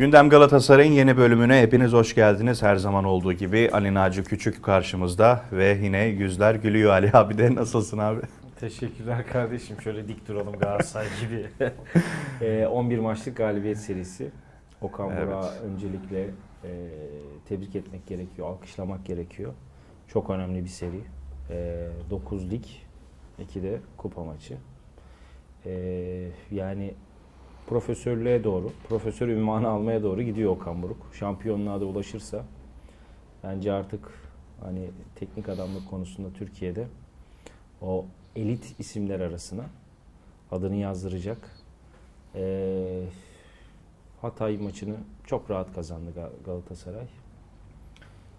Gündem Galatasaray'ın yeni bölümüne hepiniz hoş geldiniz. Her zaman olduğu gibi Ali Naci Küçük karşımızda ve yine yüzler gülüyor Ali abi de. Nasılsın abi? Teşekkürler kardeşim. Şöyle dik duralım Galatasaray gibi. Ee, 11 maçlık galibiyet serisi. Okan Evet. Burak'ı öncelikle e, tebrik etmek gerekiyor, alkışlamak gerekiyor. Çok önemli bir seri. E, 9 lig, 2 de kupa maçı. E, yani profesörlüğe doğru, profesör ünvanı almaya doğru gidiyor Okan Buruk. Şampiyonluğa da ulaşırsa bence artık hani teknik adamlık konusunda Türkiye'de o elit isimler arasına adını yazdıracak. Ee, Hatay maçını çok rahat kazandı Ga- Galatasaray.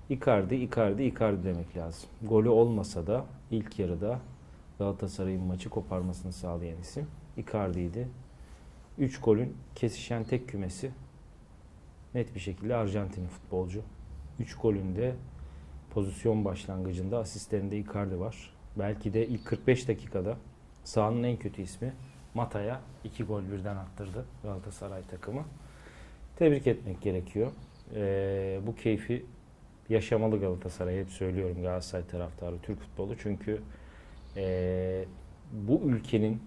Icardi, Icardi, Icardi demek lazım. Golü olmasa da ilk yarıda Galatasaray'ın maçı koparmasını sağlayan isim Icardi'ydi. 3 golün kesişen tek kümesi net bir şekilde Arjantin futbolcu. 3 golün de pozisyon başlangıcında asistlerinde Icardi var. Belki de ilk 45 dakikada sahanın en kötü ismi Mata'ya 2 gol birden attırdı Galatasaray takımı. Tebrik etmek gerekiyor. Ee, bu keyfi yaşamalı Galatasaray. Hep söylüyorum Galatasaray taraftarı Türk futbolu. Çünkü ee, bu ülkenin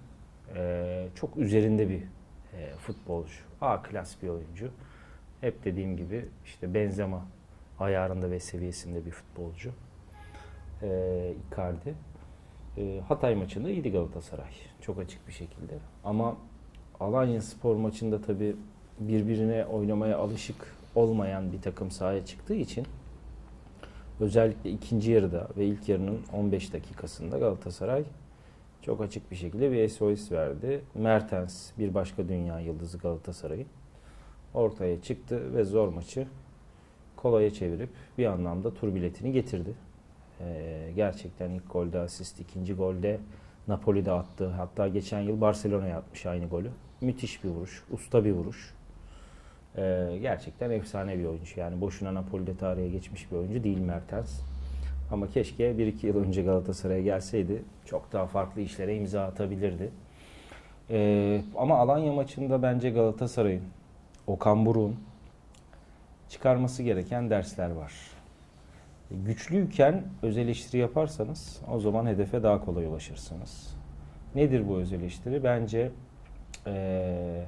ee, çok üzerinde bir ee, futbolcu. A klas bir oyuncu. Hep dediğim gibi işte Benzema ayarında ve seviyesinde bir futbolcu. Ee, Icardi. Ee, Hatay maçında iyiydi Galatasaray. Çok açık bir şekilde. Ama Alanya Spor maçında tabii birbirine oynamaya alışık olmayan bir takım sahaya çıktığı için özellikle ikinci yarıda ve ilk yarının 15 dakikasında Galatasaray çok açık bir şekilde bir SOS verdi. Mertens bir başka dünya yıldızı Galatasaray'ın ortaya çıktı ve zor maçı kolaya çevirip bir anlamda tur biletini getirdi. Ee, gerçekten ilk golde asist, ikinci golde Napoli'de attı. Hatta geçen yıl Barcelona'ya atmış aynı golü. Müthiş bir vuruş, usta bir vuruş. Ee, gerçekten efsane bir oyuncu. Yani boşuna Napoli'de tarihe geçmiş bir oyuncu değil Mertens. Ama keşke 1-2 yıl önce Galatasaray'a gelseydi çok daha farklı işlere imza atabilirdi. Ee, ama Alanya maçında bence Galatasaray'ın, Okan Buruk'un çıkarması gereken dersler var. Güçlüyken öz eleştiri yaparsanız o zaman hedefe daha kolay ulaşırsınız. Nedir bu öz eleştiri? Bence eee,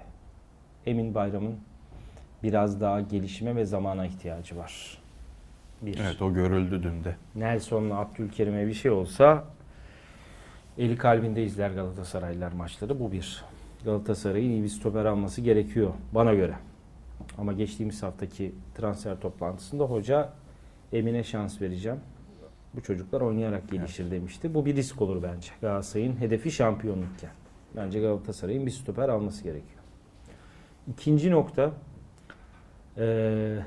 Emin Bayram'ın biraz daha gelişime ve zamana ihtiyacı var. Bir. Evet o görüldü dün de. Nelson'la Abdülkerim'e bir şey olsa eli kalbinde izler Galatasaraylılar maçları. Bu bir. Galatasaray'ın iyi bir stoper alması gerekiyor bana göre. Ama geçtiğimiz haftaki transfer toplantısında hoca Emin'e şans vereceğim. Bu çocuklar oynayarak gelişir demişti. Bu bir risk olur bence. Galatasaray'ın hedefi şampiyonlukken. Bence Galatasaray'ın bir stoper alması gerekiyor. İkinci nokta eee,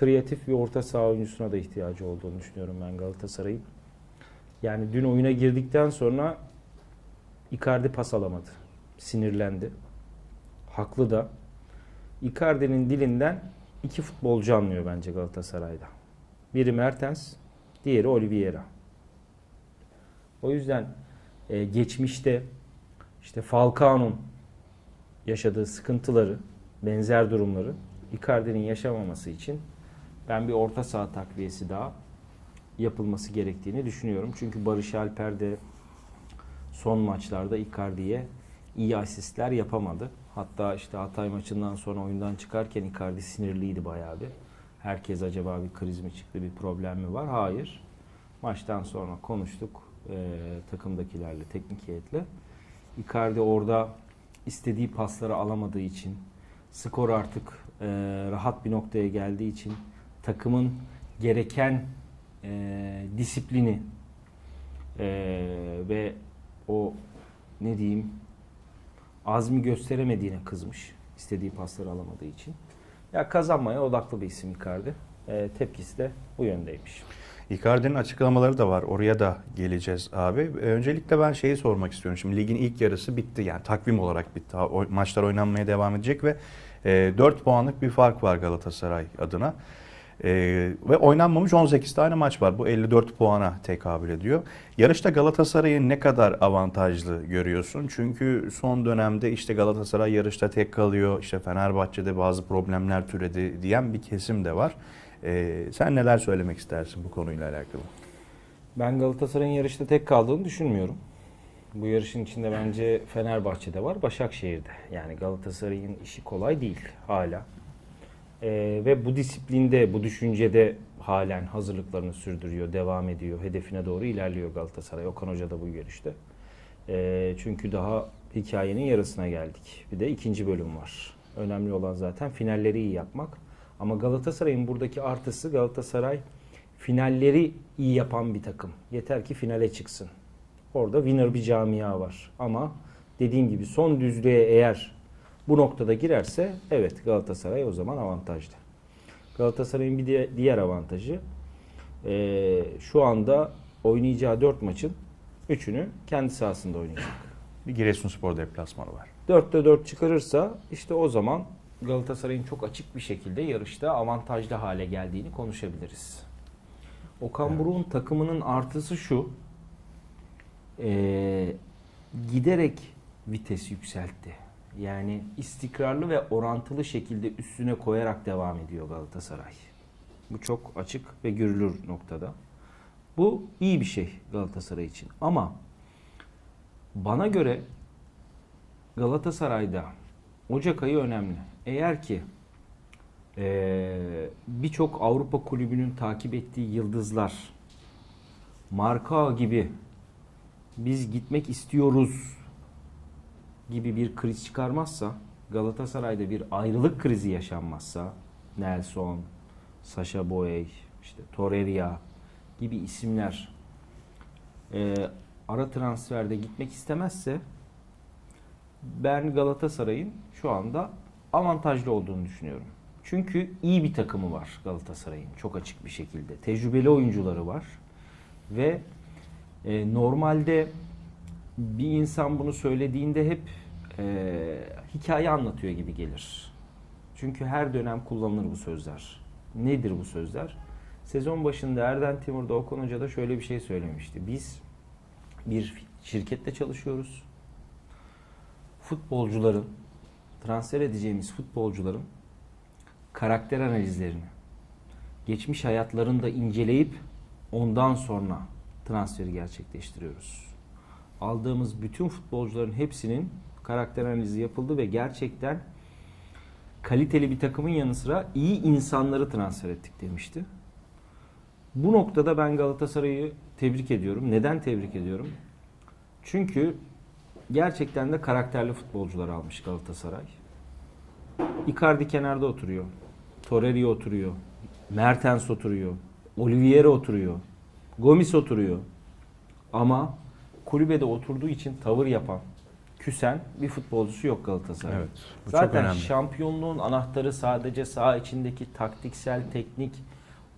kreatif bir orta saha oyuncusuna da ihtiyacı olduğunu düşünüyorum ben Galatasaray'ın. Yani dün oyuna girdikten sonra Icardi pas alamadı. Sinirlendi. Haklı da. Icardi'nin dilinden iki futbolcu anlıyor bence Galatasaray'da. Biri Mertens, diğeri Oliveira. O yüzden e, geçmişte işte Falcao'nun yaşadığı sıkıntıları, benzer durumları Icardi'nin yaşamaması için ben bir orta saha takviyesi daha yapılması gerektiğini düşünüyorum. Çünkü Barış Alper de son maçlarda Icardi'ye iyi asistler yapamadı. Hatta işte Hatay maçından sonra oyundan çıkarken Icardi sinirliydi bayağı bir. Herkes acaba bir kriz mi çıktı, bir problem mi var? Hayır. Maçtan sonra konuştuk eee, takımdakilerle, teknik heyetle. Icardi orada istediği pasları alamadığı için, skor artık eee, rahat bir noktaya geldiği için takımın gereken eee, disiplini eee, ve o ne diyeyim azmi gösteremediğine kızmış. istediği pasları alamadığı için. Ya kazanmaya odaklı bir isim Icardi. Eee, tepkisi de bu yöndeymiş. Icardi'nin açıklamaları da var. Oraya da geleceğiz abi. Ee, Öncelikle ben şeyi sormak istiyorum. Şimdi ligin ilk yarısı bitti. Yani takvim olarak bitti. O- Maçlar oynanmaya devam edecek ve e, 4 puanlık bir fark var Galatasaray adına. Ee, ve oynanmamış 18 tane maç var. Bu 54 puana tekabül ediyor. Yarışta Galatasaray'ı ne kadar avantajlı görüyorsun? Çünkü son dönemde işte Galatasaray yarışta tek kalıyor. İşte Fenerbahçe'de bazı problemler türedi diyen bir kesim de var. Ee, sen neler söylemek istersin bu konuyla alakalı? Ben Galatasaray'ın yarışta tek kaldığını düşünmüyorum. Bu yarışın içinde bence Fenerbahçe'de var, Başakşehir'de. Yani Galatasaray'ın işi kolay değil hala. Ee, ve bu disiplinde, bu düşüncede halen hazırlıklarını sürdürüyor, devam ediyor. Hedefine doğru ilerliyor Galatasaray. Okan Hoca da bu görüşte. Ee, çünkü daha hikayenin yarısına geldik. Bir de ikinci bölüm var. Önemli olan zaten finalleri iyi yapmak. Ama Galatasaray'ın buradaki artısı Galatasaray finalleri iyi yapan bir takım. Yeter ki finale çıksın. Orada winner bir camia var. Ama dediğim gibi son düzlüğe eğer bu noktada girerse evet Galatasaray o zaman avantajlı. Galatasaray'ın bir diğer- diğer avantajı eee, şu anda oynayacağı 4 maçın 3'ünü kendi sahasında oynayacak. Bir Giresunspor deplasmanı var. 4'te 4 çıkarırsa işte o zaman Galatasaray'ın çok açık bir şekilde yarışta avantajlı hale geldiğini konuşabiliriz. Okan Evet. Buruk'un takımının artısı şu. eee, giderek vites yükseltti. Yani istikrarlı ve orantılı şekilde üstüne koyarak devam ediyor Galatasaray. Bu çok açık ve görülür noktada. Bu iyi bir şey Galatasaray için. Ama bana göre Galatasaray'da Ocak ayı önemli. Eğer ki eee, birçok Avrupa kulübünün takip ettiği yıldızlar marka gibi biz gitmek istiyoruz gibi bir kriz çıkarmazsa Galatasaray'da bir ayrılık krizi yaşanmazsa Nelson, Sasha Boey, işte Torreira gibi isimler eee, ara transferde gitmek istemezse ben Galatasaray'ın şu anda avantajlı olduğunu düşünüyorum. Çünkü iyi bir takımı var Galatasaray'ın çok açık bir şekilde. Tecrübeli oyuncuları var ve e, normalde bir insan bunu söylediğinde hep e, hikaye anlatıyor gibi gelir. Çünkü her dönem kullanılır bu sözler. Nedir bu sözler? Sezon başında Erden Timur'da Okan Hoca da şöyle bir şey söylemişti. Biz bir şirkette çalışıyoruz futbolcuların transfer edeceğimiz futbolcuların karakter analizlerini geçmiş hayatlarını da inceleyip ondan sonra transferi gerçekleştiriyoruz. Aldığımız bütün futbolcuların hepsinin karakter analizi yapıldı ve gerçekten kaliteli bir takımın yanı sıra iyi insanları transfer ettik demişti. Bu noktada ben Galatasaray'ı tebrik ediyorum. Neden tebrik ediyorum? Çünkü gerçekten de karakterli futbolcular almış Galatasaray. Icardi kenarda oturuyor. Torreira oturuyor. Mertens oturuyor. Oliveira oturuyor. Gomis oturuyor. Ama kulübede oturduğu için tavır yapan, küsen bir futbolcusu yok Galatasaray. Evet. Bu çok Zaten önemli. şampiyonluğun anahtarı sadece saha içindeki taktiksel, teknik,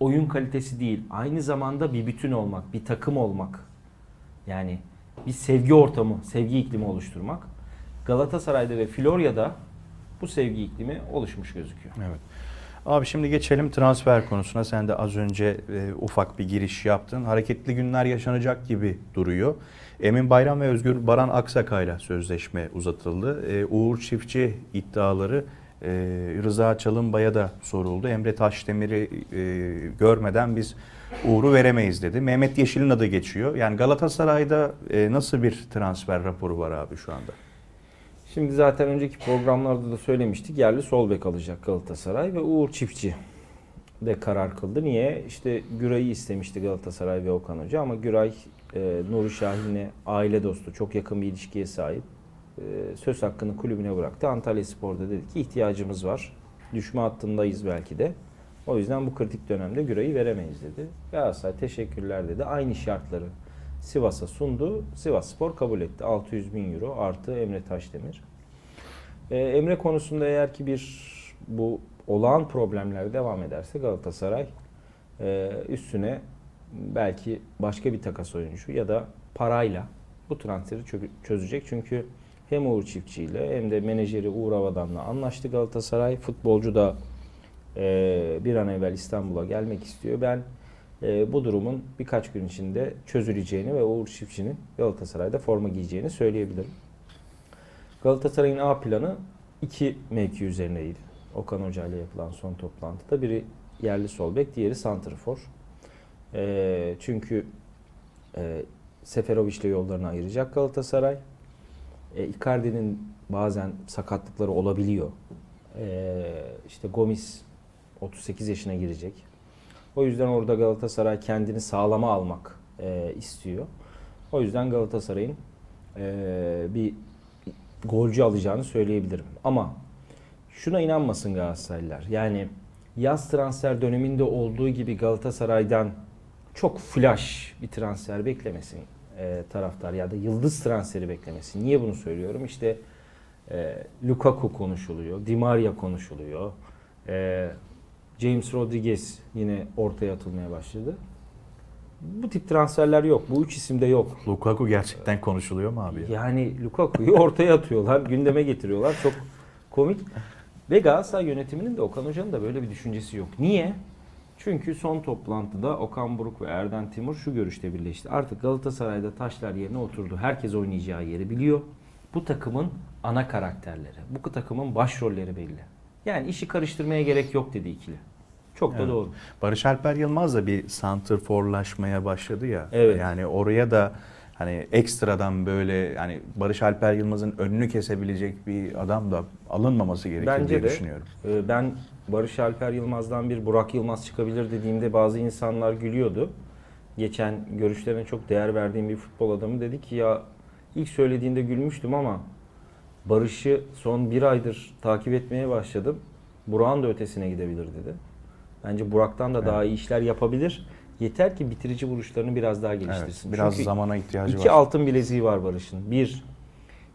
oyun kalitesi değil. Aynı zamanda bir bütün olmak, bir takım olmak. Yani bir sevgi ortamı, sevgi iklimi oluşturmak. Galatasaray'da ve Florya'da bu sevgi iklimi oluşmuş gözüküyor. Evet. Abi şimdi geçelim transfer konusuna. Sen de az önce e, ufak bir giriş yaptın. Hareketli günler yaşanacak gibi duruyor. Emin Bayram ve Özgür Baran Aksakay'la sözleşme uzatıldı. E, Uğur Çiftçi iddiaları e, Rıza Çalınbay'a da soruldu. Emre Taşdemir'i e, görmeden biz Uğur'u veremeyiz dedi. Mehmet Yeşil'in adı geçiyor. Yani Galatasaray'da e, nasıl bir transfer raporu var abi şu anda? Şimdi zaten önceki programlarda da söylemiştik. Yerli sol bek alacak Galatasaray ve Uğur Çiftçi de karar kıldı. Niye? İşte Güray'ı istemişti Galatasaray ve Okan Hoca ama Güray e, Nuri Şahin'le aile dostu, çok yakın bir ilişkiye sahip. E, söz hakkını kulübüne bıraktı. Antalya Spor'da dedi ki ihtiyacımız var. Düşme hattındayız belki de. O yüzden bu kritik dönemde Güray'ı veremeyiz dedi. Galatasaray teşekkürler dedi. Aynı şartları Sivas'a sundu. Sivas Spor kabul etti. 600 bin euro artı Emre Taşdemir. Ee, Emre konusunda eğer ki bir bu olağan problemler devam ederse Galatasaray e, üstüne belki başka bir takas oyuncu ya da parayla bu transferi çö- çözecek. Çünkü hem Uğur Çiftçi ile hem de menajeri Uğur Avadan'la anlaştı Galatasaray. Futbolcu da e, bir an evvel İstanbul'a gelmek istiyor. Ben e, bu durumun birkaç gün içinde çözüleceğini ve Uğur Çiftçi'nin Galatasaray'da forma giyeceğini söyleyebilirim. Galatasaray'ın A planı iki mevki üzerineydi. Okan Hoca ile yapılan son toplantıda biri yerli sol bek, diğeri santrfor. E, çünkü e, Seferovic ile yollarını ayıracak Galatasaray. E, Icardi'nin bazen sakatlıkları olabiliyor. E, işte Gomis 38 yaşına girecek. O yüzden orada Galatasaray kendini sağlama almak e, istiyor. O yüzden Galatasaray'ın e, bir golcü alacağını söyleyebilirim. Ama şuna inanmasın Galatasaraylılar. Yani yaz transfer döneminde olduğu gibi Galatasaray'dan çok flash bir transfer beklemesin e, taraftar ya da yıldız transferi beklemesin. Niye bunu söylüyorum? İşte e, Lukaku konuşuluyor, Di Maria konuşuluyor, e, James Rodriguez yine ortaya atılmaya başladı. Bu tip transferler yok. Bu üç isimde yok. Lukaku gerçekten konuşuluyor mu abi? ya? Yani Lukaku'yu ortaya atıyorlar, gündeme getiriyorlar. Çok komik. Ve Galatasaray yönetiminin de Okan Hoca'nın da böyle bir düşüncesi yok. Niye? Çünkü son toplantıda Okan Buruk ve Erden Timur şu görüşte birleşti. Artık Galatasaray'da taşlar yerine oturdu. Herkes oynayacağı yeri biliyor. Bu takımın ana karakterleri, bu takımın başrolleri belli. Yani işi karıştırmaya gerek yok dedi ikili. Çok da Evet. doğru. Barış Alper Yılmaz da bir santrforlaşmaya başladı ya. Evet. Yani oraya da hani ekstradan böyle yani Barış Alper Yılmaz'ın önünü kesebilecek bir adam da alınmaması gerekir Bence diye de. düşünüyorum. Ee, Ben Barış Alper Yılmaz'dan bir Burak Yılmaz çıkabilir dediğimde bazı insanlar gülüyordu. Geçen görüşlerine çok değer verdiğim bir futbol adamı dedi ki ya ilk söylediğinde gülmüştüm ama Barış'ı son bir aydır takip etmeye başladım. Burak'ın da ötesine gidebilir dedi. Bence Burak'tan da daha iyi işler yapabilir. Yeter ki bitirici vuruşlarını biraz daha Evet, geliştirsin. biraz Çünkü zamana ihtiyacı İki var. altın bileziği var Barış'ın. Bir,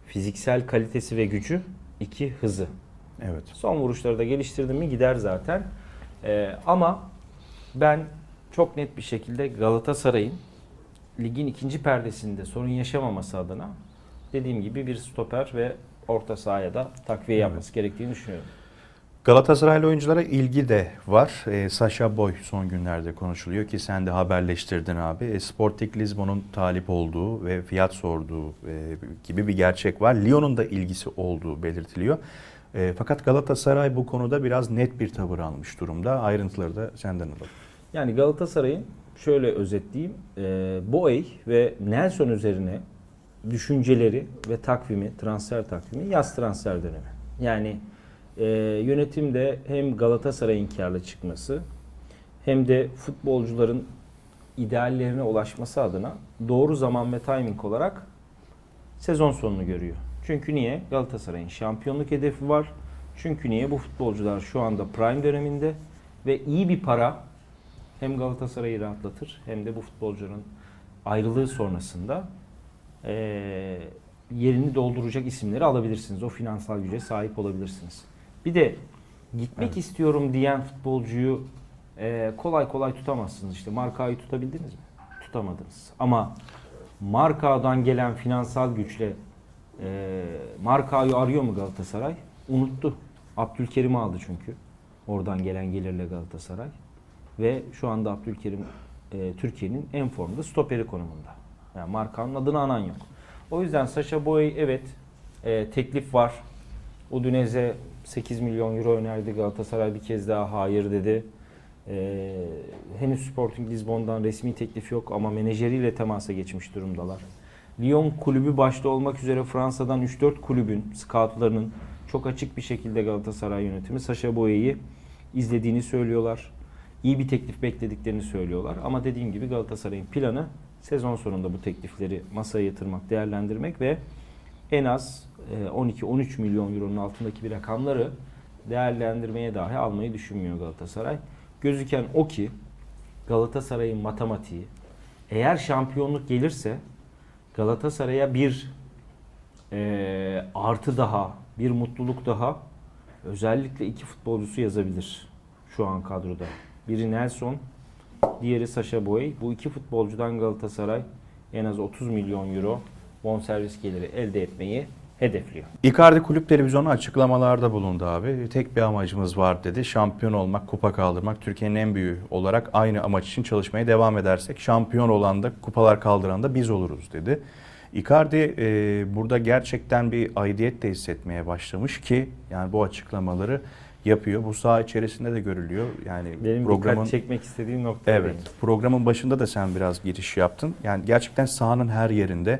fiziksel kalitesi ve gücü. iki hızı. Evet. Son vuruşları da geliştirdim mi gider zaten. Ee, ama ben çok net bir şekilde Galatasaray'ın ligin ikinci perdesinde sorun yaşamaması adına dediğim gibi bir stoper ve orta sahaya da takviye Evet. yapması gerektiğini düşünüyorum. Galatasaraylı oyunculara ilgi de var. E, Sasha Boy son günlerde konuşuluyor ki sen de haberleştirdin abi. E, Sporting Lisbon'un talip olduğu ve fiyat sorduğu e, gibi bir gerçek var. Lyon'un da ilgisi olduğu belirtiliyor. E, fakat Galatasaray bu konuda biraz net bir tavır almış durumda. Ayrıntıları da senden alalım. Yani Galatasaray'ın şöyle özetleyeyim. E, Boey ve Nelson üzerine düşünceleri ve takvimi, transfer takvimi yaz transfer dönemi. Yani e, yönetimde hem Galatasaray'ın karlı çıkması hem de futbolcuların ideallerine ulaşması adına doğru zaman ve timing olarak sezon sonunu görüyor. Çünkü niye? Galatasaray'ın şampiyonluk hedefi var. Çünkü niye? Bu futbolcular şu anda prime döneminde ve iyi bir para hem Galatasaray'ı rahatlatır hem de bu futbolcunun ayrılığı sonrasında eee, yerini dolduracak isimleri alabilirsiniz. O finansal güce sahip olabilirsiniz. Bir de gitmek Evet. istiyorum diyen futbolcuyu eee, kolay kolay tutamazsınız. İşte Marka'yı tutabildiniz mi? Tutamadınız. Ama Marka'dan gelen finansal güçle eee Marka'yı arıyor mu Galatasaray? Unuttu. Abdülkerim'i aldı çünkü. Oradan gelen gelirle Galatasaray. Ve şu anda Abdülkerim e, Türkiye'nin en formda stoperi konumunda. Yani markanın adını anan yok. O yüzden Sasha Boy evet e, teklif var. Udinese 8 milyon euro önerdi. Galatasaray bir kez daha hayır dedi. E, henüz Sporting Lisbon'dan resmi teklif yok ama menajeriyle temasa geçmiş durumdalar. Lyon kulübü başta olmak üzere Fransa'dan 3-4 kulübün, scoutlarının çok açık bir şekilde Galatasaray yönetimi Sasha Boye'yi izlediğini söylüyorlar. İyi bir teklif beklediklerini söylüyorlar. Ama dediğim gibi Galatasaray'ın planı sezon sonunda bu teklifleri masaya yatırmak, değerlendirmek ve en az 12-13 milyon euronun altındaki bir rakamları değerlendirmeye dahi almayı düşünmüyor Galatasaray. Gözüken o ki Galatasaray'ın matematiği eğer şampiyonluk gelirse Galatasaray'a bir e, artı daha, bir mutluluk daha özellikle iki futbolcusu yazabilir şu an kadroda. Biri Nelson, diğeri Sasha Boy. Bu iki futbolcudan Galatasaray en az 30 milyon euro bonservis geliri elde etmeyi hedefliyor. Icardi kulüp televizyonu açıklamalarda bulundu abi. Tek bir amacımız var dedi. Şampiyon olmak, kupa kaldırmak. Türkiye'nin en büyüğü olarak aynı amaç için çalışmaya devam edersek şampiyon olan da kupalar kaldıran da biz oluruz dedi. Icardi e, burada gerçekten bir aidiyet de hissetmeye başlamış ki yani bu açıklamaları yapıyor. Bu saha içerisinde de görülüyor. Yani Benim programın çekmek istediğim nokta Evet. Programın başında da sen biraz giriş yaptın. Yani gerçekten sahanın her yerinde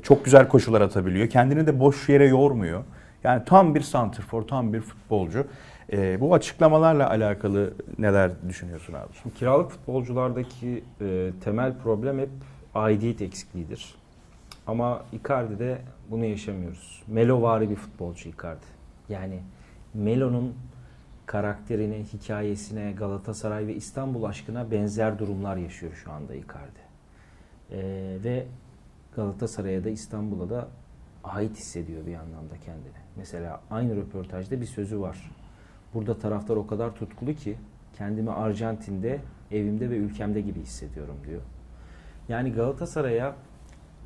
çok güzel koşular atabiliyor. Kendini de boş yere yormuyor. Yani tam bir santrfor, tam bir futbolcu. E, bu açıklamalarla alakalı neler düşünüyorsun abi? Şimdi kiralık futbolculardaki e, temel problem hep aidiyet eksikliğidir. Ama Icardi'de bunu yaşamıyoruz. Melovari bir futbolcu Icardi. Yani Melo'nun karakterine, hikayesine, Galatasaray ve İstanbul aşkına benzer durumlar yaşıyor şu anda Icardi. E, ve Galatasaray'a da İstanbul'a da ait hissediyor bir anlamda kendini. Mesela aynı röportajda bir sözü var. Burada taraftar o kadar tutkulu ki kendimi Arjantin'de, evimde ve ülkemde gibi hissediyorum diyor. Yani Galatasaray'a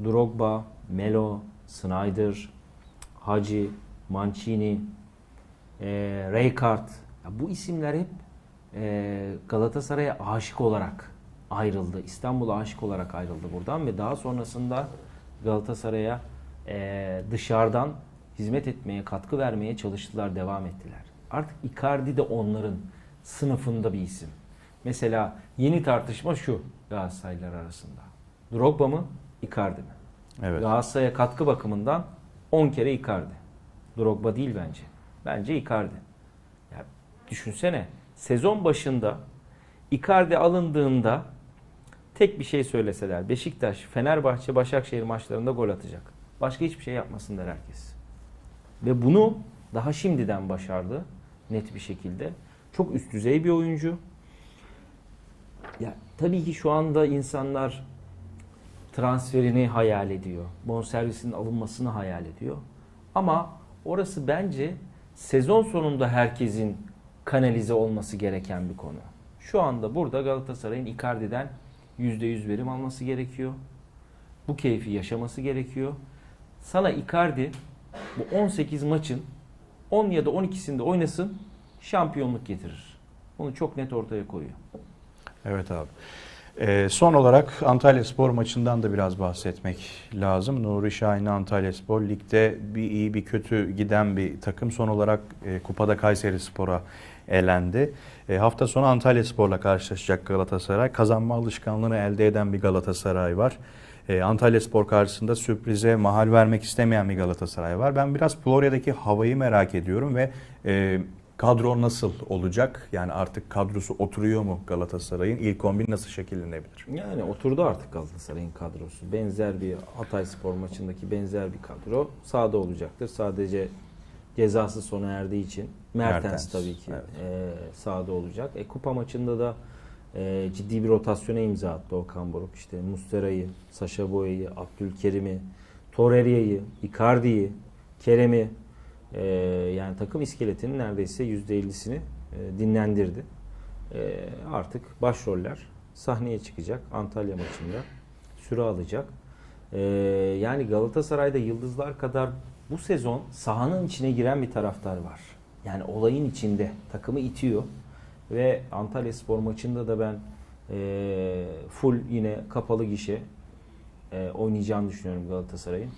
Drogba, Melo, Snyder, Hacı, Mancini, e, Rijkaard bu isimler hep e, Galatasaray'a aşık olarak ayrıldı. İstanbul'a aşık olarak ayrıldı buradan ve daha sonrasında Galatasaray'a e, dışarıdan hizmet etmeye, katkı vermeye çalıştılar, devam ettiler. Artık Icardi de onların sınıfında bir isim. Mesela yeni tartışma şu Galatasaraylılar arasında. Drogba mı, Icardi mi? Evet. Galatasaray'a katkı bakımından 10 kere Icardi. Drogba değil bence. Bence Icardi. Ya düşünsene sezon başında Icardi alındığında tek bir şey söyleseler Beşiktaş, Fenerbahçe, Başakşehir maçlarında gol atacak. Başka hiçbir şey yapmasın der herkes. Ve bunu daha şimdiden başardı net bir şekilde. Çok üst düzey bir oyuncu. Ya tabii ki şu anda insanlar transferini hayal ediyor. Bonservisinin alınmasını hayal ediyor. Ama orası bence sezon sonunda herkesin kanalize olması gereken bir konu. Şu anda burada Galatasaray'ın Icardi'den %100 verim alması gerekiyor. Bu keyfi yaşaması gerekiyor. Sana Icardi bu 18 maçın 10 ya da 12'sinde oynasın şampiyonluk getirir. Bunu çok net ortaya koyuyor. Evet abi. Ee, son olarak Antalya Spor maçından da biraz bahsetmek lazım. Nuri Şahin Antalya Spor ligde bir iyi bir kötü giden bir takım. Son olarak e, kupada Kayseri Spor'a elendi. E, hafta sonu Antalya Spor'la karşılaşacak Galatasaray. Kazanma alışkanlığını elde eden bir Galatasaray var. E, Antalya Spor karşısında sürprize mahal vermek istemeyen bir Galatasaray var. Ben biraz Florya'daki havayı merak ediyorum ve e, kadro nasıl olacak? Yani artık kadrosu oturuyor mu Galatasaray'ın? İlk 11 nasıl şekillenebilir? Yani oturdu artık Galatasaray'ın kadrosu. Benzer bir Hatay Spor maçındaki benzer bir kadro sahada olacaktır. Sadece cezası sona erdiği için Mertens, Mertens, tabii ki evet. e, sahada olacak. E, kupa maçında da e, ciddi bir rotasyona imza attı Okan Buruk. İşte Mustera'yı, Saşa Boya'yı, Abdülkerim'i, Torreira'yı, Icardi'yi, Kerem'i e, yani takım iskeletinin neredeyse %50'sini e, dinlendirdi. E, artık başroller sahneye çıkacak Antalya maçında. Süre alacak. E, yani Galatasaray'da yıldızlar kadar bu sezon sahanın içine giren bir taraftar var. Yani olayın içinde takımı itiyor. Ve Antalya Spor maçında da ben e, full yine kapalı gişe e, oynayacağını düşünüyorum Galatasaray'ın.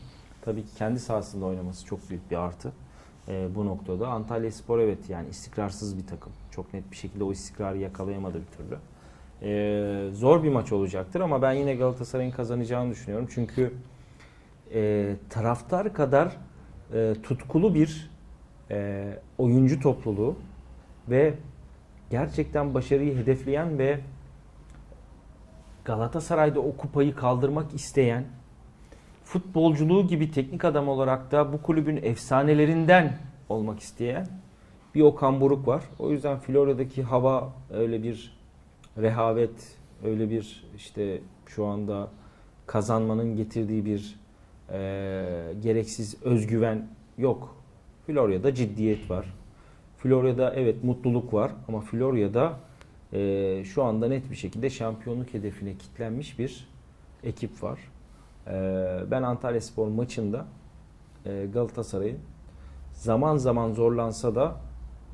Tabii ki kendi sahasında oynaması çok büyük bir artı e, bu noktada. Antalya Spor evet yani istikrarsız bir takım. Çok net bir şekilde o istikrarı yakalayamadı bir türlü. E, zor bir maç olacaktır ama ben yine Galatasaray'ın kazanacağını düşünüyorum. Çünkü e, taraftar kadar e, tutkulu bir e, oyuncu topluluğu ve gerçekten başarıyı hedefleyen ve Galatasaray'da o kupayı kaldırmak isteyen futbolculuğu gibi teknik adam olarak da bu kulübün efsanelerinden olmak isteyen bir Okan Buruk var. O yüzden Florya'daki hava öyle bir rehavet, öyle bir işte şu anda kazanmanın getirdiği bir e, gereksiz özgüven yok. Florya'da ciddiyet var. Florya'da evet mutluluk var ama Florya'da e, şu anda net bir şekilde şampiyonluk hedefine kitlenmiş bir ekip var. E, ben Antalya Spor maçında e, Galatasaray'ın zaman zaman zorlansa da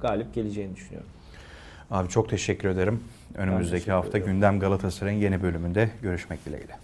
galip geleceğini düşünüyorum. Abi çok teşekkür ederim. Önümüzdeki teşekkür hafta ederim. Gündem Galatasaray'ın yeni bölümünde görüşmek dileğiyle.